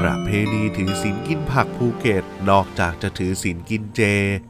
ประเพณีถือศีลกินผักภูเก็ต นอกจากจะถือศีลกินเจ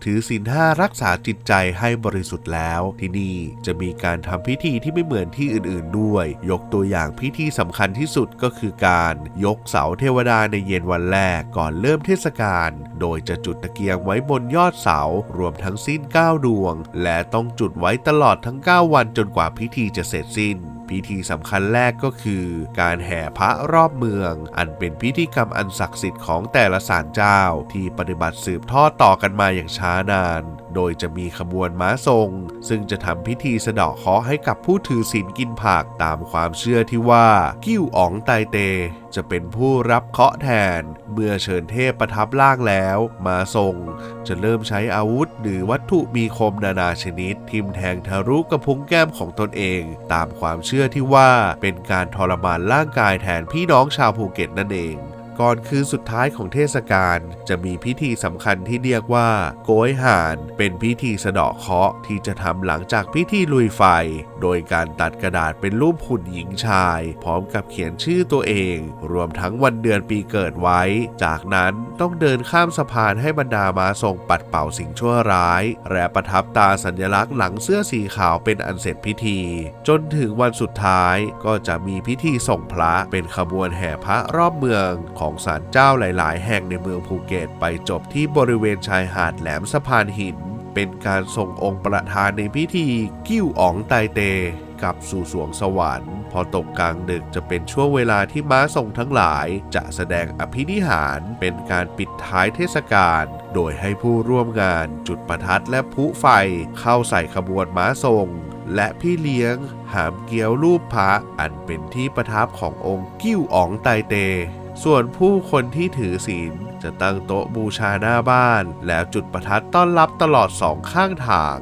ถือศีลห้ารักษาจิตใจให้บริสุทธิ์แล้ว ที่นี่จะมีการทำพิธีที่ไม่เหมือนที่อื่น ๆ ด้วย ยกตัวอย่างพิธีสำคัญที่สุดก็คือการยกเสาเทวดาในเย็นวันแรกก่อนเริ่มเทศกาลโดยจะจุดตะเกียงไว้บนยอดเสารวมทั้งสิ้น 9 ดวง และต้องจุดไว้ตลอดทั้ง 9 วันจนกว่าพิธีจะเสร็จสิ้น พิธีสำคัญแรกก็คือ การแห่พระรอบเมือง อันเป็นพิธีกรรมอันศักดิ์สิทธิ์ของแต่ละศาลเจ้า ที่ปฏิบัติสืบทอดต่อกันมาอย่างช้านาน โดยจะมีขบวนม้าทรง ซึ่งจะทำพิธีสะเดาะเคราะห์ให้กับผู้ถือศีลกินผักตามความเชื่อที่ว่า กิ้วอ๋องไตเต จะเป็นผู้รับเคราะห์แทน เมื่อเชิญเทพประทับร่างแล้วมาทรง จะเริ่มใช้อาวุธหรือวัตถุมีคมนานาชนิด ทิมแทงทะลุกระพุ้งแก้มของตนเอง ตามความเชื่อที่ว่าเป็นการทรมานร่างกายแทนพี่น้องชาวภูเก็ตนั่นเอง ก่อนคืนสุดท้ายของเทศกาลจะมีพิธีสำคัญที่เรียกว่า โกยห่าน เป็นพิธีสะเดาะเคราะห์ที่จะทำหลังจากพิธีลุยไฟ โดยการตัดกระดาษเป็นรูปหุ่นหญิงชาย พร้อมกับเขียนชื่อตัวเอง รวมทั้งวันเดือนปีเกิดไว้ จากนั้นต้องเดินข้ามสะพานให้บรรดามาทรงปัดเป่าสิ่งชั่วร้าย และประทับตาสัญลักษณ์หลังเสื้อสีขาวเป็นอันเสร็จพิธี จนถึงวันสุดท้ายก็จะมีพิธีส่งพระเป็นขบวนแห่พระรอบเมืองของศาลเจ้าหลาย ๆ แห่งในเมืองภูเก็ตไปจบที่บริเวณชายหาดแหลมสะพานหิน เป็นการส่งองค์ประธานในพิธี กิ้วอ๋องไตเตกับสู่สวงสวรรค์ พอตกกลางดึกจะเป็นช่วงเวลาที่ม้าทรงทั้งหลาย จะแสดงอภินิหาร เป็นการปิดท้ายเทศกาลโดยให้ผู้ร่วมงานจุดประทัดและพลุไฟเข้าใส่ขบวนม้าทรง และพี่เลี้ยง หามเกียวรูปพระอันเป็นที่ประทับขององค์กิ้วอ๋องไตเต ส่วนผู้คนที่ถือศีลจะตั้งโต๊ะบูชาหน้าบ้าน แล้วจุดประทัดต้อนรับตลอดสองข้างทาง